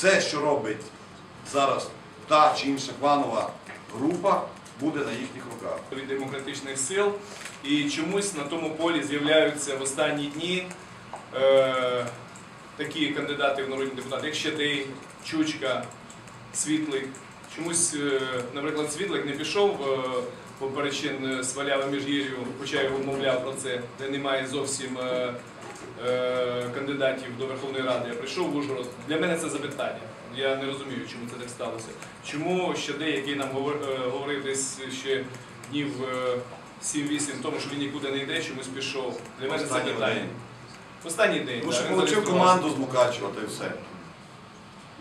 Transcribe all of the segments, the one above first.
все, що робить зараз та чи інша кланова група, буде на їхніх руках. від демократичних сил, і чомусь на тому полі з'являються в останні дні е, такі кандидати в народні депутати, як Щедий, Чучка, Світлик. Чомусь, е, наприклад, Світлик не пішов е, по причин сваляви міжгір'ю, хоча його вмовляв про це, де немає зовсім е, е, кандидатів до Верховної Ради. Я прийшов в Ужгород. Для мене це запитання. Я не розумію, чому це так сталося. Чому Щедей, який нам е, говорив десь ще днів е, 7-8 тому, що він нікуди не йде, чомусь пішов. Для мене це Останній питання. день. Останній день. Тому так, що він зареєструвався. команду з Мукачева, та й все.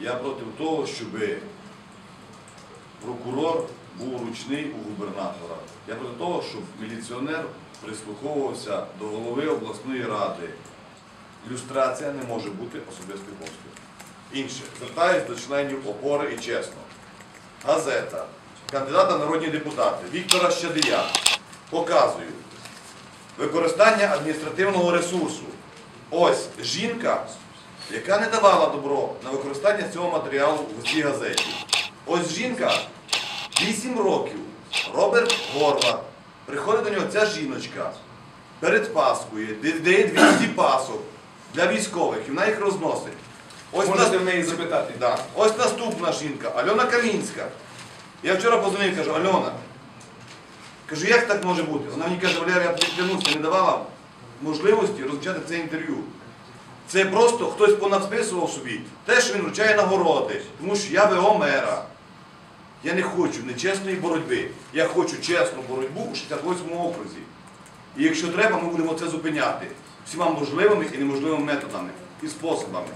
Я проти того, щоб прокурор був ручний у губернатора. Я проти того, щоб міліціонер прислуховувався до голови обласної ради. Люстрація не може бути особистою помстою. Інше. Звертаюсь до членів опори і чесно. Газета, кандидата в народні депутати Віктора Щадия показую використання адміністративного ресурсу. Ось жінка, яка не давала добро на використання цього матеріалу в цій газеті. Ось жінка 8 років, Роберт Горват, приходить до нього ця жіночка перед Паскою, дає 200 пасок для військових, і вона їх розносить. Ось Можете в неї запитати. Да. Ось наступна жінка, Альона Камінська. Я вчора позвонив, кажу, Альона, кажу, як так може бути? Вона мені каже, Валерій, я тобі не давала можливості розпочати це інтерв'ю. Це просто хтось понадписував собі те, що він вручає нагороди, тому що я ВО мера. Я не хочу нечесної боротьби. Я хочу чесну боротьбу у 68 му окрузі. І якщо треба, ми будемо це зупиняти всіма можливими і неможливими методами і способами.